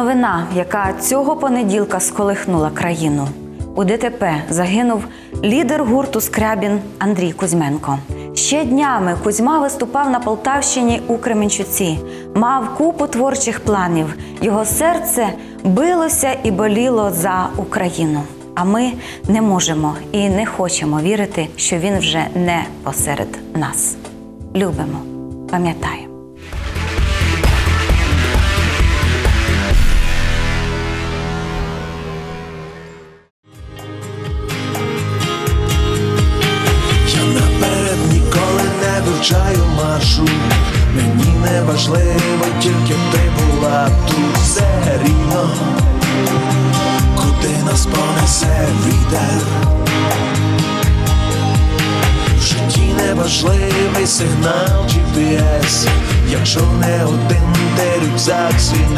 Новина, яка цього понеділка сколихнула країну. У ДТП загинув лідер гурту Скрябін Андрій Кузьменко. Ще днями Кузьма виступав на Полтавщині у Кременчуці, мав купу творчих планів. Його серце билося і боліло за Україну. А ми не можемо і не хочемо вірити, що він вже не посеред нас. Любимо, пам'ятаємо.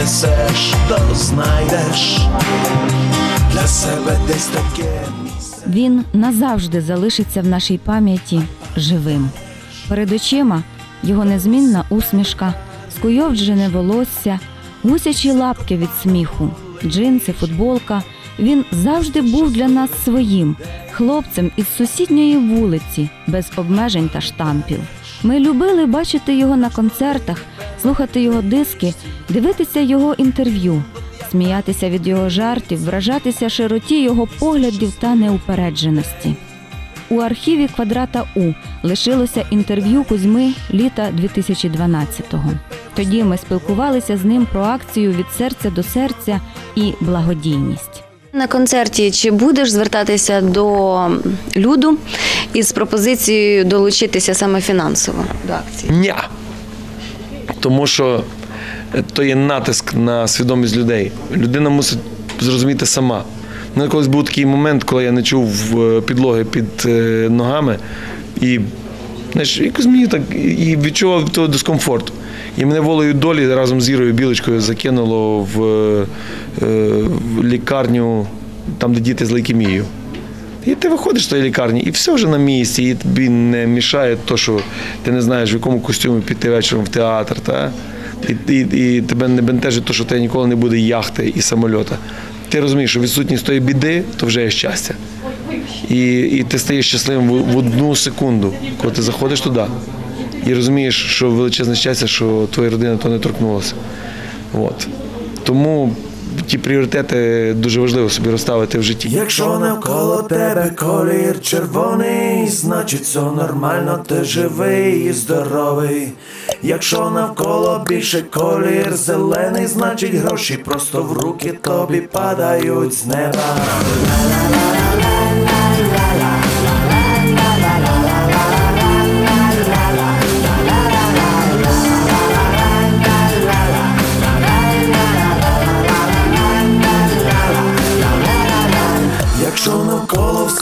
Несеш, то знайдеш для себе десь таке. Він назавжди залишиться в нашій пам'яті живим. Перед очима його незмінна усмішка, скуйовджене волосся, гусячі лапки від сміху, джинси, футболка. Він завжди був для нас своїм, хлопцем із сусідньої вулиці, без обмежень та штампів. Ми любили бачити його на концертах, слухати його диски, дивитися його інтерв'ю, сміятися від його жартів, вражатися широті його поглядів та неупередженості. У архіві квадрата У лишилося інтерв'ю Кузьми літа 2012-го. Тоді ми спілкувалися з ним про акцію від серця до серця і благодійність. На концерті чи будеш звертатися до люду із пропозицією долучитися саме фінансово до акції? Ні. Тому що то є натиск на свідомість людей. Людина мусить зрозуміти сама. У мене колись був такий момент, коли я не чув е, підлоги під е, ногами, і знаєш, якось мені так і відчував того дискомфорт. І мене волею долі разом з Ірою Білочкою закинуло в, е, в лікарню, там, де діти з лейкемією. І ти виходиш з тої лікарні, і все вже на місці, і тобі не мішає то, що ти не знаєш, в якому костюмі піти вечором в театр. Та? І, і, і тебе не бентежить то, що тебе ніколи не буде яхти і самольота. Ти розумієш, що відсутність тої біди то вже є щастя. І, і ти стаєш щасливим в, в одну секунду, коли ти заходиш туди. І розумієш, що величезне щастя, що твоя родина то не торкнулася. От. Тому ті пріоритети дуже важливо собі розставити в житті. Якщо навколо тебе колір червоний, значить все нормально, ти живий і здоровий. Якщо навколо більше колір зелений, значить гроші просто в руки тобі падають з неба.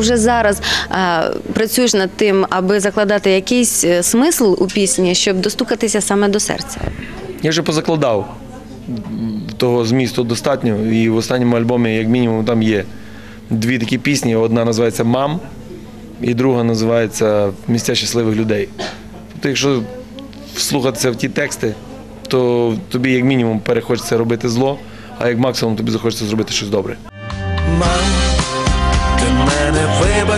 Вже зараз е, працюєш над тим, аби закладати якийсь е, смисл у пісні, щоб достукатися саме до серця. Я вже позакладав того змісту достатньо. І в останньому альбомі, як мінімум, там є дві такі пісні. Одна називається Мам, і друга називається Місця щасливих людей. Тобто, якщо вслухатися в ті тексти, то тобі як мінімум перехочеться робити зло, а як максимум тобі захочеться зробити щось добре. Мам,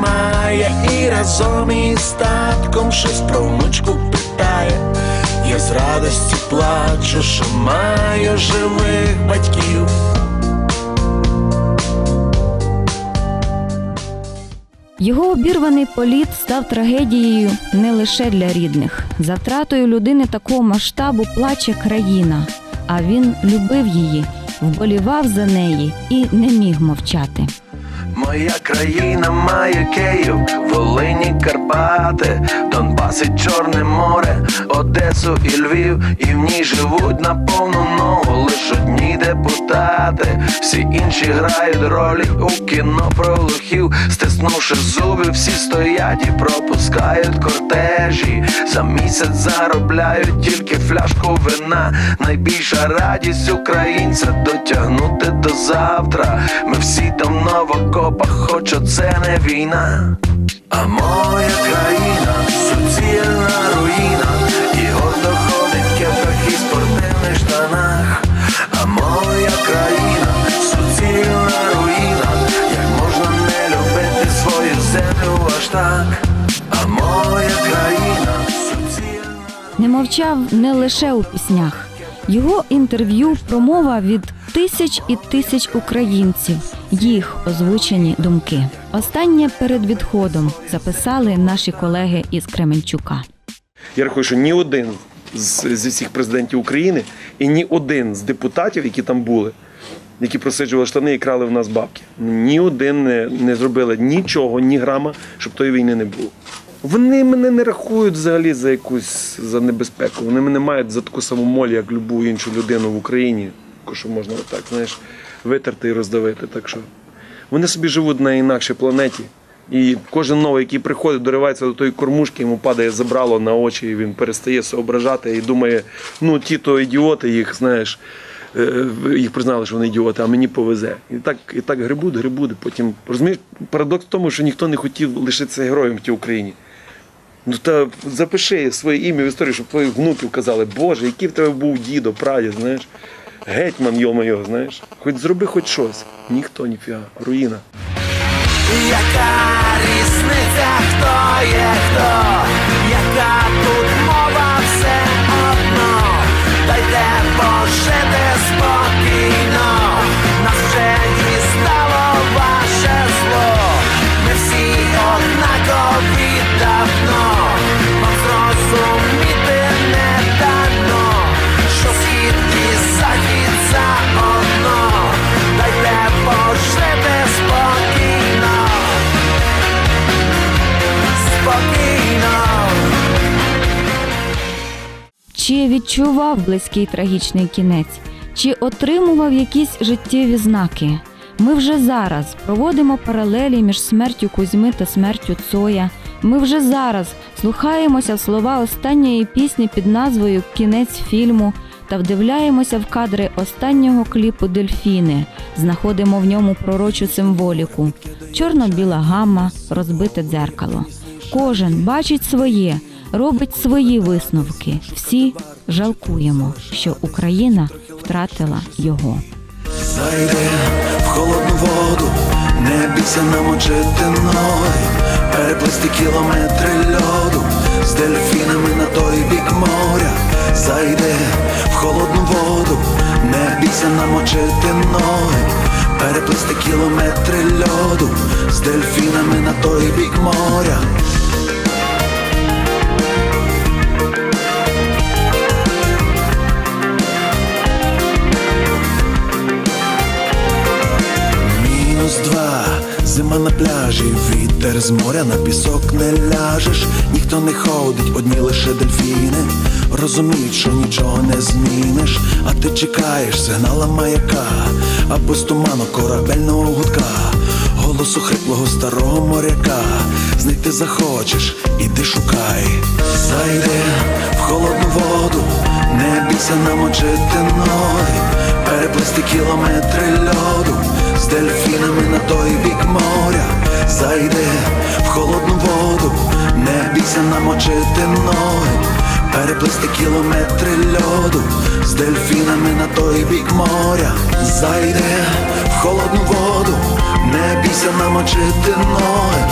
Обіймає і разом із татком щось про внучку питає. Я з радості плачу, що маю живих батьків. Його обірваний політ став трагедією не лише для рідних. За втратою людини такого масштабу плаче країна, а він любив її, вболівав за неї і не міг мовчати. Моя країна має Київ, Волині, Карпати, Донбас і Чорне море, Одесу і Львів, і в ній живуть на повну ногу лиш одні депутати. Всі інші грають ролі у кіно про лохів, стиснувши зуби, всі стоять і пропускають кортежі. За місяць заробляють тільки фляжку вина. Найбільша радість українця дотягнути до завтра. Ми всі давно в окопах, хоч оце не війна. А моя країна суцільна руїна, і гордо ходить кепках і спортивних штанах. А моя країна суцільна руїна, як можна не любити свою землю аж так. А моя країна суцільна. Не мовчав не лише у піснях. Його інтерв'ю промова від тисяч і тисяч українців, їх озвучені думки. Останнє перед відходом записали наші колеги із Кременчука. Я рахую, що ні один з, зі всіх президентів України і ні один з депутатів, які там були, які просиджували штани і крали в нас бабки, ні один не, не зробили нічого, ні грама, щоб тої війни не було. Вони мене не рахують взагалі за якусь за небезпеку. Вони мене мають за таку саму моль, як любу іншу людину в Україні, що можна отак, знаєш, витерти і роздавити. Так що вони собі живуть на інакшій планеті. І кожен новий, який приходить, доривається до тої кормушки, йому падає забрало на очі, і він перестає соображати і думає, ну ті то ідіоти, їх знаєш, е, їх признали, що вони ідіоти, а мені повезе. І так, і так грибуть, грибуть. Потім розумієш, парадокс в тому, що ніхто не хотів лишитися героєм в тій Україні. Ну та запиши своє ім'я в історію, щоб твої внуків казали, Боже, який в тебе був дідо, прадід, знаєш. Гетьман, йо-моє, знаєш. Хоч зроби хоч щось. Ніхто, ніфіга, руїна. Яка різниця, хто є хто, яка Чи відчував близький трагічний кінець, чи отримував якісь життєві знаки? Ми вже зараз проводимо паралелі між смертю Кузьми та смертю Цоя. Ми вже зараз слухаємося в слова останньої пісні під назвою Кінець фільму та вдивляємося в кадри останнього кліпу Дельфіни. Знаходимо в ньому пророчу символіку: чорно-біла гамма, розбите дзеркало. Кожен бачить своє, робить свої висновки. Всі жалкуємо, що Україна втратила його. Зайди в холодну воду, не бійся намочити ноги, переплисти кілометри льоду з дельфінами на той бік моря. Зайди в холодну воду, не бійся намочити ноги, переплисти кілометри льоду з дельфінами на той бік моря. Зима на пляжі, вітер з моря на пісок не ляжеш, ніхто не ходить, одні лише дельфіни. Розуміють, що нічого не зміниш, а ти чекаєш сигнала маяка, або з туману корабельного гудка, голосу хриплого старого моряка. Знайти захочеш, іди шукай, зайди в холодну воду, не бійся намочити ноги, переплисти кілометри льоду з дельфінами на той бік моря. Зайди в холодну воду, не бійся намочити ноги, переплисти кілометри льоду з дельфінами на той бік моря. Зайди в холодну воду, не бійся намочити ноги,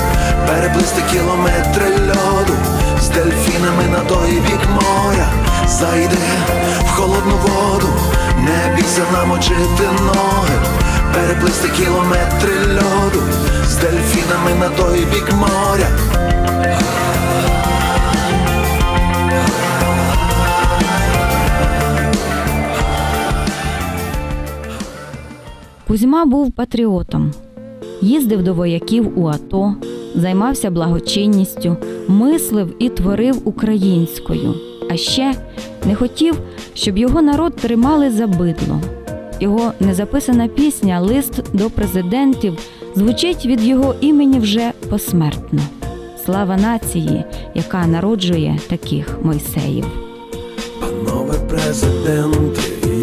переплисти кілометри льоду, з дельфінами на той бік моря, зайди в холодну воду, не бійся намочити ноги, переплисти кілометри льоду, з дельфінами на той бік моря. Кузьма був патріотом, їздив до вояків у АТО, займався благочинністю, мислив і творив українською. А ще не хотів, щоб його народ тримали за бидло. Його незаписана пісня Лист до президентів звучить від його імені вже посмертно. Слава нації, яка народжує таких Мойсеїв. Панове президенти,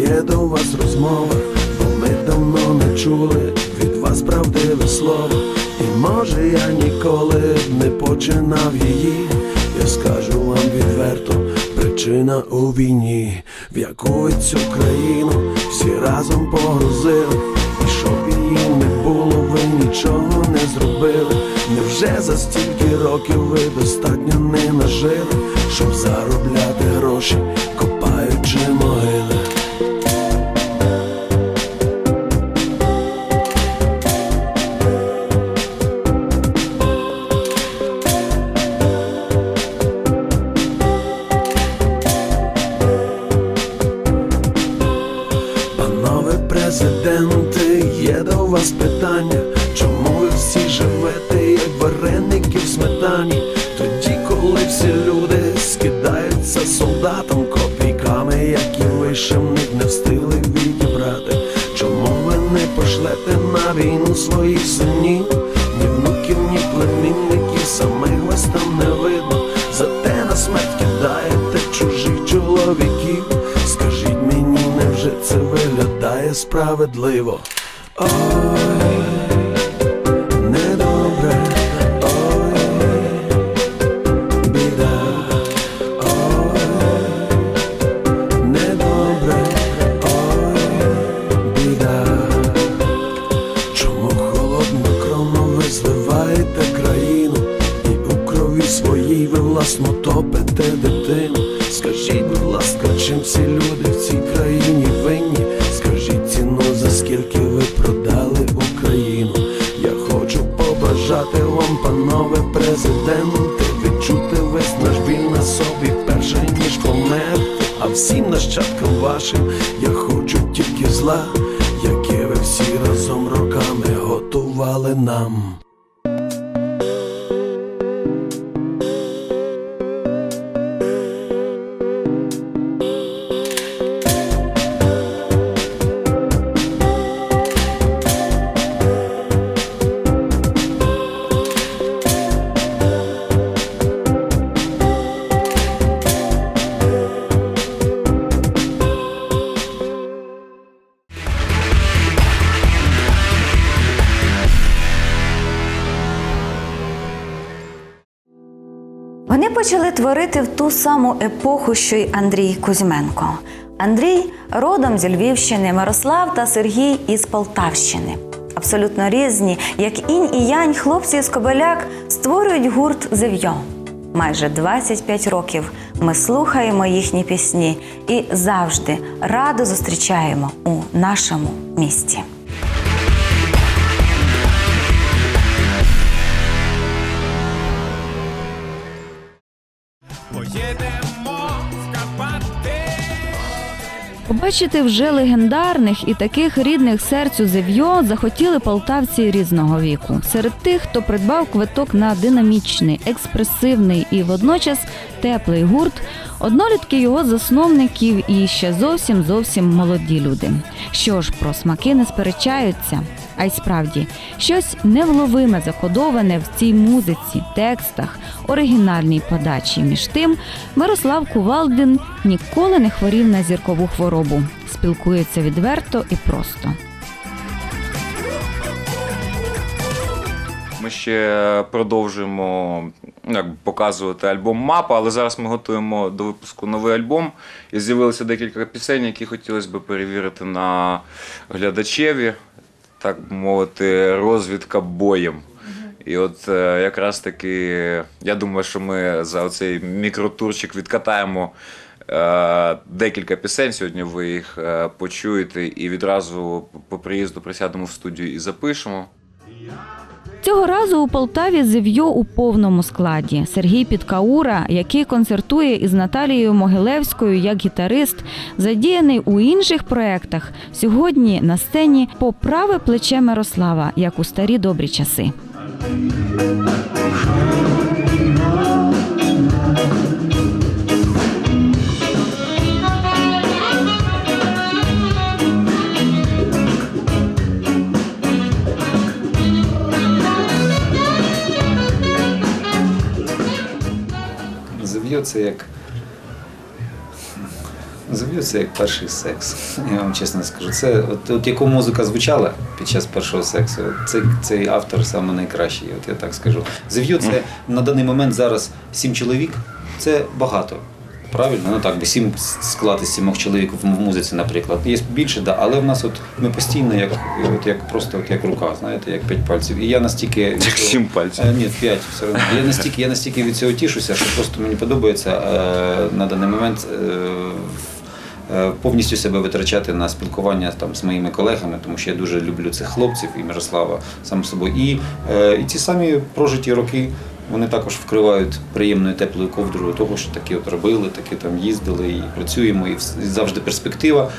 є до вас розмова, бо ми давно не чули від вас правдиве слово. І може я ніколи не починав її. Я скажу вам відверто, причина у війні, в яку цю країну всі разом погрузили. І щоб її не було, ви нічого не зробили. Невже за стільки років ви достатньо не нажили, щоб заробляти гроші, вас питання, чому ви всі живете, як вареники в сметані, тоді, коли всі люди скидаються солдатам копійками, які в них не встигли відібрати. Чому ви не пошлете на війну своїх синів, ні внуків, ні племінників, самих вас там не видно, зате на смерть кидаєте чужих чоловіків. Скажіть мені, невже це виглядає справедливо? Ой, почали творити в ту саму епоху, що й Андрій Кузьменко. Андрій родом зі Львівщини, Мирослав та Сергій із Полтавщини. Абсолютно різні, як інь і янь, хлопці з Кобеляк створюють гурт Зев'йо. Майже 25 років ми слухаємо їхні пісні і завжди радо зустрічаємо у нашому місті. Побачити вже легендарних і таких рідних серцю зев'йо захотіли полтавці різного віку. Серед тих, хто придбав квиток на динамічний, експресивний і водночас теплий гурт, однолітки його засновників і ще зовсім зовсім молоді люди. Що ж про смаки не сперечаються. А й справді щось невловиме закодоване в цій музиці, текстах, оригінальній подачі. Між тим, Мирослав Кувалдин ніколи не хворів на зіркову хворобу, спілкується відверто і просто. Ми ще продовжуємо ну, як показувати альбом Мапа, але зараз ми готуємо до випуску новий альбом. І з'явилося декілька пісень, які хотілося б перевірити на глядачеві. Так мовити, розвідка боєм. І от е, якраз таки, я думаю, що ми за оцей мікротурчик відкатаємо е, декілька пісень. Сьогодні ви їх е, почуєте і відразу по приїзду присядемо в студію і запишемо. Цього разу у Полтаві зев'йо у повному складі. Сергій Підкаура, який концертує із Наталією Могилевською як гітарист, задіяний у інших проєктах, сьогодні на сцені по праве плече Мирослава, як у старі добрі часи. Це як. Зав'ю це як перший секс. Я вам чесно скажу. Це от, от яку музика звучала під час першого сексу, цей, цей автор саме найкращий, от я так скажу. Зав'ю це на даний момент зараз сім чоловік. Це багато. Правильно, ну так, бо сім склад із сімох чоловік в музиці, наприклад. Є більше, да, але в нас от ми постійно як, от як просто от як рука, знаєте, як п'ять пальців. І я настільки Як сім пальців. Е, Ні, п'ять все одно. Я настільки, я настільки від цього тішуся, що просто мені подобається е, на даний момент. е, е, Повністю себе витрачати на спілкування там з моїми колегами, тому що я дуже люблю цих хлопців і Мирослава сам собою. І, е, і ці самі прожиті роки вони також вкривають приємною теплою ковдрою того, що такі от робили, такі там їздили і працюємо, і завжди перспектива.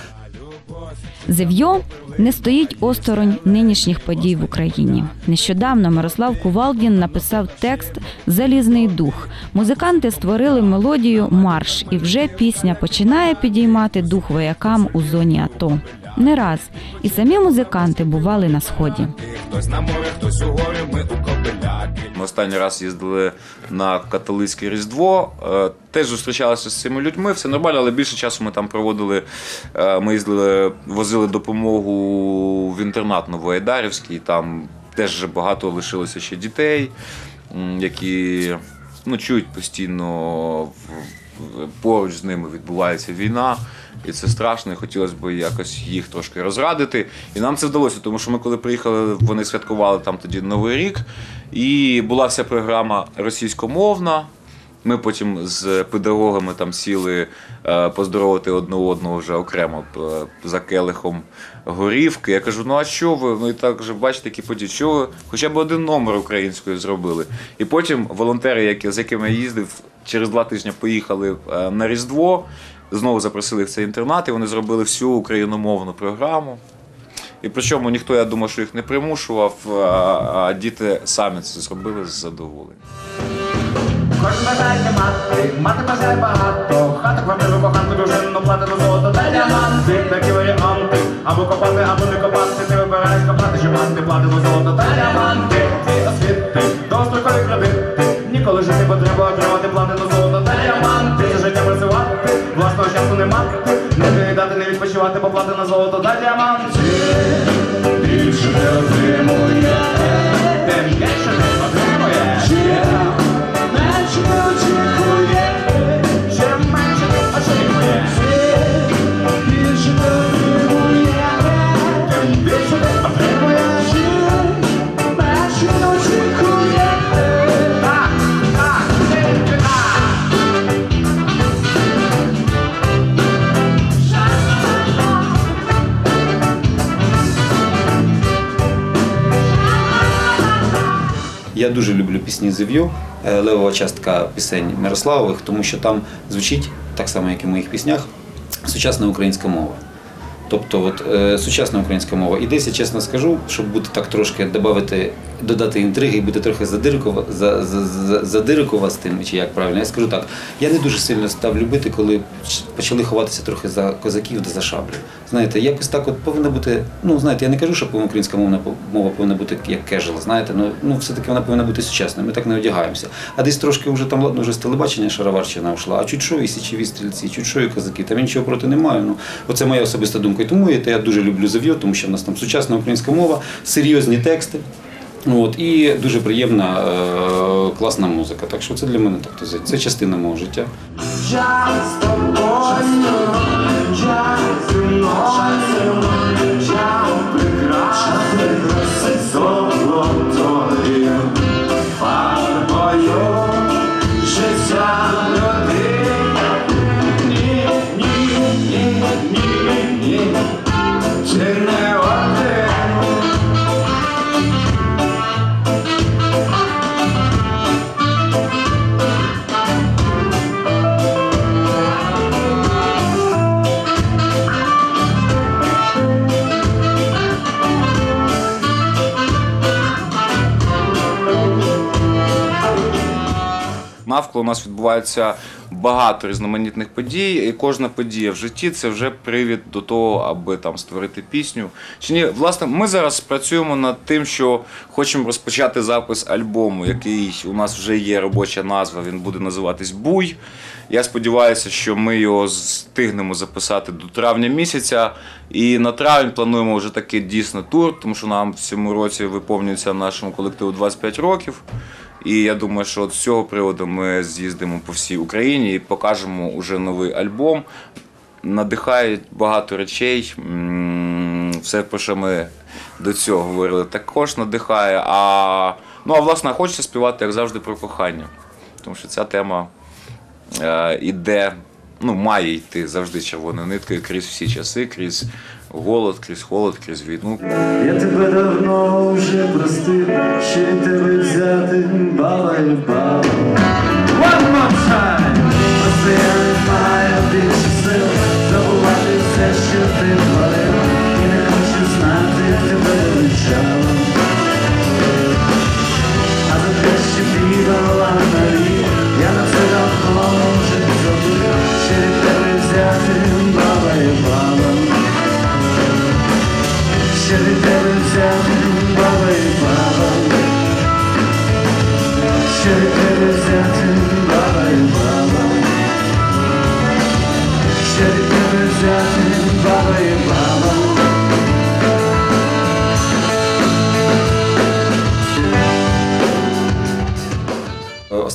Зев'йо не стоїть осторонь нинішніх подій в Україні. Нещодавно Мирослав Кувалдін написав текст Залізний дух. Музиканти створили мелодію Марш, і вже пісня починає підіймати дух воякам у зоні АТО. Не раз і самі музиканти бували на сході. Хтось на морі, хтось у горі, ми у кобиляки. Ми останній раз їздили на католицьке Різдво. е, Теж зустрічалися з цими людьми, все нормально, але більше часу ми там проводили. е, Ми їздили, возили допомогу в інтернат Новоайдарівський. Там теж вже багато лишилося ще дітей, які ну, чують постійно поруч з ними відбувається війна. І це страшно, і хотілося б якось їх трошки розрадити. І нам це вдалося, тому що ми, коли приїхали, вони святкували там тоді Новий рік, і була вся програма російськомовна. Ми потім з педагогами там сіли е, поздоровити одне одного вже окремо е, за келихом горівки. Я кажу: ну а що ви? Ну і так же бачите, які події, що ви хоча б один номер українською зробили. І потім волонтери, які, з якими я їздив, через два тижні поїхали е, на Різдво, знову запросили в цей інтернат, і вони зробили всю україномовну програму. І причому ніхто, я думаю, що їх не примушував, а, діти самі це зробили з задоволенням. Кожен бажає мати, мати бажає багато. Хата, квартиру, коханку, дружину, платину, золото та діаманти. Такі варіанти. Або копати, або не копати. Ти вибираєш копати, чи мати, платину, золото та діаманти. Твій освіти, дострокові кредити. Ніколи жити потрібно отримати власного часу нема. Не доїдати, не відпочивати, поплати на золото та діаманти. Більше не отримує. Тим більше не Я дуже люблю пісні Зев'ю, е, левова частка пісень Мирославових, тому що там звучить так само, як і в моїх піснях, сучасна українська мова. Тобто, от, е, сучасна українська мова. І десь я чесно скажу, щоб бути так трошки додати, додати інтриги і бути трохи задирикувастим, чи як правильно, я скажу так. Я не дуже сильно став любити, коли почали ховатися трохи за козаків та за шаблю. Знаєте, якось так от повинна бути. Ну, знаєте, я не кажу, що українська мовна мова повинна бути як кежела, знаєте, ну, ну все-таки вона повинна бути сучасною. Ми так не одягаємося. А десь трошки вже там ладно, вже з телебачення шароварщина йшла, а чуть що і січові стрільці, чуть що і козаки. Там нічого проти не маю. Ну, оце моя особиста думка. І тому я, я дуже люблю Зав'ю, тому що в нас там сучасна українська мова, серйозні тексти. Ну, от, І дуже приємна, е, класна музика. Так що це для мене тобто, так, це частина мого життя. Золотою фарбою життя. Прекрасний. навколо нас відбувається багато різноманітних подій, і кожна подія в житті це вже привід до того, аби там створити пісню. Чи ні, власне, ми зараз працюємо над тим, що хочемо розпочати запис альбому, який у нас вже є робоча назва. Він буде називатись Буй. Я сподіваюся, що ми його встигнемо записати до травня місяця. І на травень плануємо вже такий дійсно тур, тому що нам в цьому році виповнюється нашому колективу 25 років. І я думаю, що от з цього приводу ми з'їздимо по всій Україні і покажемо уже новий альбом. Надихає багато речей. Все, про що ми до цього говорили, також надихає. А, ну, а власне, хочеться співати, як завжди, про кохання. Тому що ця тема е, іде, ну, має йти завжди червоною ниткою крізь всі часи, крізь голод, крізь холод, крізь війну. Я тебе давно вже простив, ще тебе взяти бала і бала. One more time!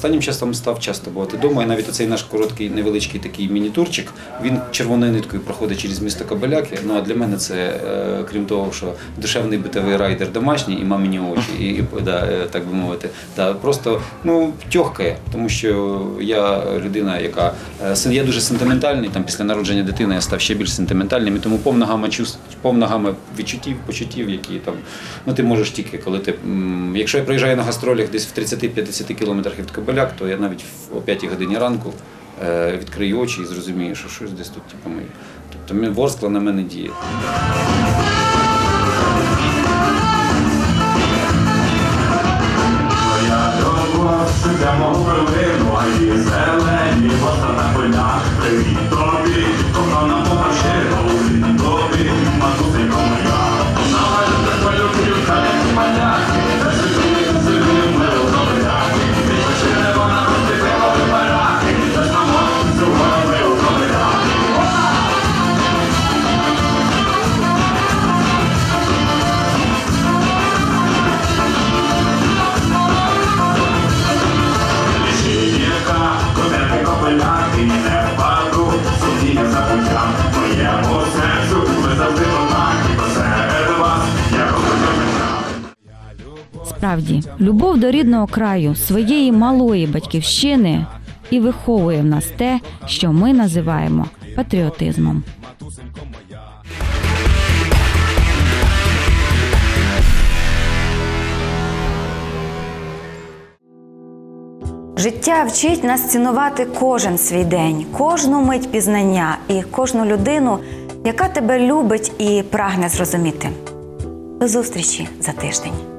Останнім часом став часто бувати вдома, і навіть оцей наш короткий невеличкий такий міні-турчик, він червоною ниткою проходить через місто Кобиляки. Ну а для мене це, е, крім того, що душевний битовий райдер домашній і мамині очі, і, і да, е, так би мовити, да, просто ну, тьохкає, тому що я людина, яка е, я дуже сентиментальний, там після народження дитини я став ще більш сентиментальним, і тому повна гама чувств, повна гама відчуттів, почуттів, які там, ну ти можеш тільки, коли ти. Якщо я приїжджаю на гастролях десь в 30-50 кілометрах від Кобиляк, то я навіть о 5 годині ранку е, відкрию очі і зрозумію, що щось десь тут типу, моє. Тобто ворскла на мене діє. Зелені поста на полях. Привіт тобі, кохана мова щиро, хочу Справді, любов до рідного краю, своєї малої батьківщини і виховує в нас те, що ми називаємо патріотизмом. Життя вчить нас цінувати кожен свій день, кожну мить пізнання і кожну людину, яка тебе любить і прагне зрозуміти. До зустрічі за тиждень.